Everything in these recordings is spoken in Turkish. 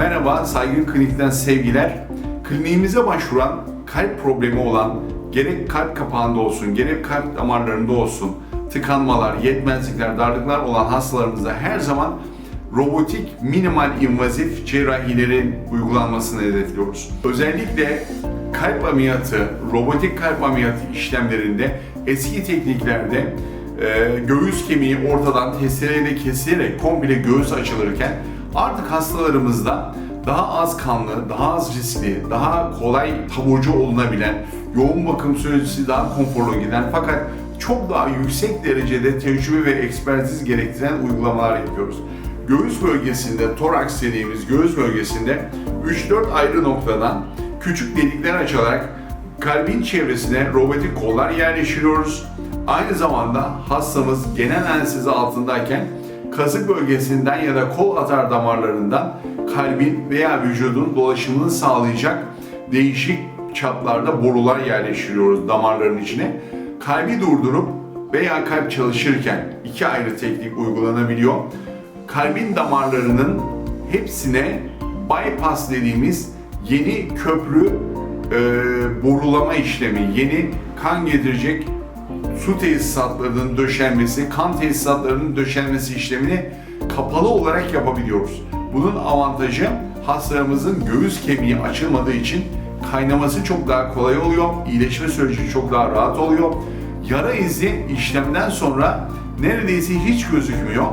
Merhaba, Saygın Klinik'ten sevgiler. Kliniğimize başvuran kalp problemi olan, gerek kalp kapağında olsun, gerek kalp damarlarında olsun, tıkanmalar, yetmezlikler, darlıklar olan hastalarımızda her zaman robotik minimal invazif cerrahilerin uygulanmasını hedefliyoruz. Özellikle kalp ameliyatı, robotik kalp ameliyatı işlemlerinde eski tekniklerde e, göğüs kemiği ortadan testereyle kesilerek komple göğüs açılırken artık hastalarımızda daha az kanlı, daha az riskli, daha kolay taburcu olunabilen, yoğun bakım süresi daha konforlu giden fakat çok daha yüksek derecede tecrübe ve ekspertiz gerektiren uygulamalar yapıyoruz. Göğüs bölgesinde, toraks dediğimiz göğüs bölgesinde 3-4 ayrı noktadan küçük delikler açarak kalbin çevresine robotik kollar yerleştiriyoruz. Aynı zamanda hastamız genel anestezi altındayken kasık bölgesinden ya da kol atar damarlarından kalbin veya vücudun dolaşımını sağlayacak değişik çaplarda borular yerleştiriyoruz damarların içine. Kalbi durdurup veya kalp çalışırken iki ayrı teknik uygulanabiliyor. Kalbin damarlarının hepsine bypass dediğimiz yeni köprü e, borulama işlemi, yeni kan getirecek su tesisatlarının döşenmesi, kan tesisatlarının döşenmesi işlemini kapalı olarak yapabiliyoruz. Bunun avantajı hastalarımızın göğüs kemiği açılmadığı için kaynaması çok daha kolay oluyor, iyileşme süreci çok daha rahat oluyor. Yara izi işlemden sonra neredeyse hiç gözükmüyor.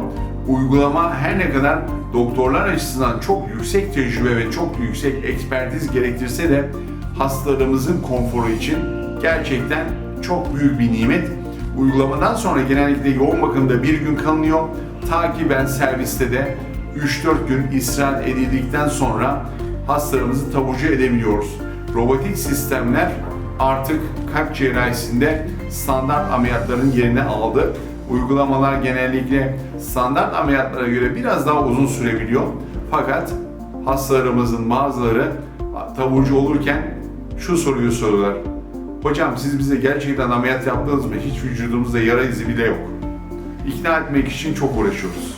Uygulama her ne kadar doktorlar açısından çok yüksek tecrübe ve çok yüksek ekspertiz gerektirse de hastalarımızın konforu için gerçekten çok büyük bir nimet. Uygulamadan sonra genellikle yoğun bakımda bir gün kalınıyor. Ta ki ben serviste de 3-4 gün istirahat edildikten sonra hastalarımızı taburcu edebiliyoruz. Robotik sistemler artık kalp cerrahisinde standart ameliyatların yerini aldı. Uygulamalar genellikle standart ameliyatlara göre biraz daha uzun sürebiliyor. Fakat hastalarımızın bazıları taburcu olurken şu soruyu soruyorlar. Hocam siz bize gerçekten ameliyat yaptınız mı? Hiç vücudumuzda yara izi bile yok. İkna etmek için çok uğraşıyoruz.